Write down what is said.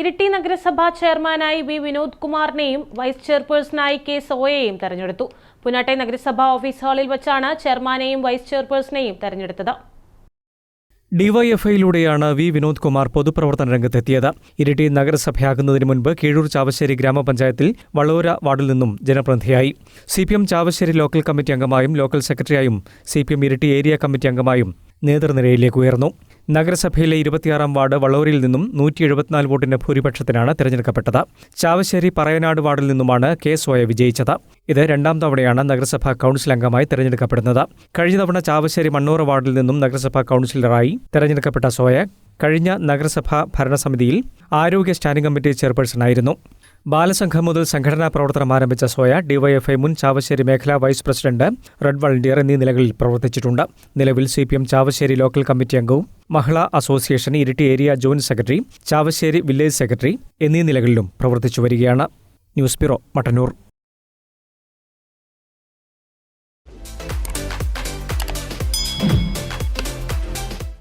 ഇരിട്ടി നഗരസഭാ ചെയർമാനായി വി വിനോദ് കുമാറിനെയും വൈസ് ചെയർപേഴ്സണായി കെ സോയയെയും തെരഞ്ഞെടുത്തു. പുനാട്ടെ നഗരസഭാ ഓഫീസ് ഹാളിൽ വച്ചാണ് ചെയർമാനെയും വൈസ് ചെയർപേഴ്സണെയും തെരഞ്ഞെടുത്തത്. ഡിവൈഎഫ്ഐയിലൂടെയാണ് വി വിനോദ് കുമാർ പൊതുപ്രവർത്തന രംഗത്തെത്തിയത്. ഇരിട്ടി നഗരസഭയാകുന്നതിന് മുൻപ് കീഴൂർ ചാവശ്ശേരി ഗ്രാമപഞ്ചായത്തിൽ വളോര വാർഡിൽ നിന്നും ജനപ്രതിനിധിയായി. C P M Chavassery local committee അംഗമായും ലോക്കൽ സെക്രട്ടറിയായും C P M Iritty area committee അംഗമായും നേതൃനിരയിലേക്ക് ഉയർന്നു. നഗരസഭയിലെ ഇരുപത്തിയാറാം വാർഡ് വളൂരിൽ നിന്നും നൂറ്റി എഴുപത്തിനാല് വോട്ടിന്റെ ഭൂരിപക്ഷത്തിനാണ് തെരഞ്ഞെടുക്കപ്പെട്ടത്. ചാവശ്ശേരി പറയനാട് വാർഡിൽ നിന്നുമാണ് കെ സോയ വിജയിച്ചത്. ഇത് രണ്ടാം തവണയാണ് നഗരസഭാ കൗൺസിൽ അംഗമായി തെരഞ്ഞെടുക്കപ്പെടുന്നത്. കഴിഞ്ഞ തവണ ചാവശ്ശേരി മണ്ണൂർ വാർഡിൽ നിന്നും നഗരസഭാ കൗൺസിലറായി തെരഞ്ഞെടുക്കപ്പെട്ട സോയ കഴിഞ്ഞ നഗരസഭാ ഭരണസമിതിയിൽ ആരോഗ്യ സ്റ്റാൻഡിംഗ് കമ്മിറ്റി ചെയർപേഴ്സണായിരുന്നു ബാലസംഘം മുതൽ സംഘടനാ പ്രവർത്തനം ആരംഭിച്ച സോയ ഡിവൈഎഫ്ഐ മുൻ ചാവശ്ശേരി മേഖലാ വൈസ് പ്രസിഡന്റ് റെഡ് വളണ്ടിയർ എന്നീ നിലകളിൽ പ്രവർത്തിച്ചിട്ടുണ്ട്. നിലവിൽ C P M Chavassery local committee അംഗവും Mahila association Iritty area joint secretary Chavassery village secretary എന്നീ നിലകളിലും പ്രവർത്തിച്ചു വരികയാണ് ന്യൂസ് ബ്യൂറോ മട്ടന്നൂർ.